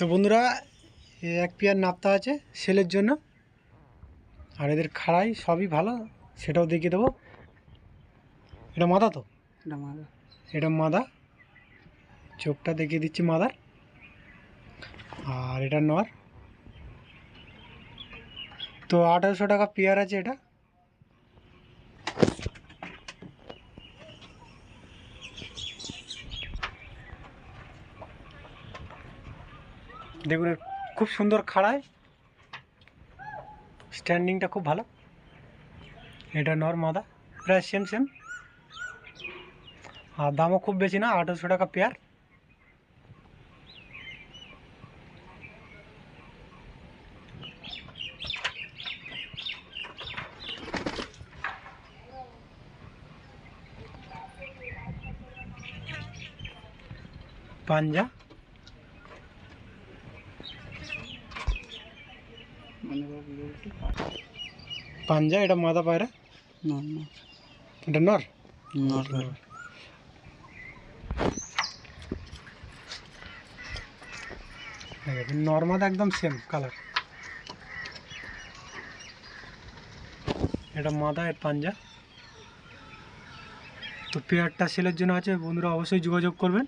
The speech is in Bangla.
তো বন্ধুরা এক পেয়ার নাপ্তা আছে সেলের জন্য। আর এদের খাড়াই সবই ভালো সেটাও দেখিয়ে দেবো। এটা মাদা তো? এটা মাদা। এটা মাদা। চোখটা দেখিয়ে দিচ্ছি মাদার। আর এটা নর। তো আঠারোশো টাকা পেয়ার আছে এটা। দেখুন, এর খুব সুন্দর খাড়ায় স্ট্যান্ডিংটা খুব ভালো। এটা নর মাদা, প্রায় সেম সেম আর দামও খুব বেশি না, আঠারোশো টাকা পেয়ার পাঞ্জা। পাঞ্জা এটা মাদা পায়রা? এটা নর? নট একদম সেম কালার এটা মাদা এর পাঞ্জা। তো পেয়ারটা সেলের জন্য আছে বন্ধুরা অবশ্যই যোগাযোগ করবেন।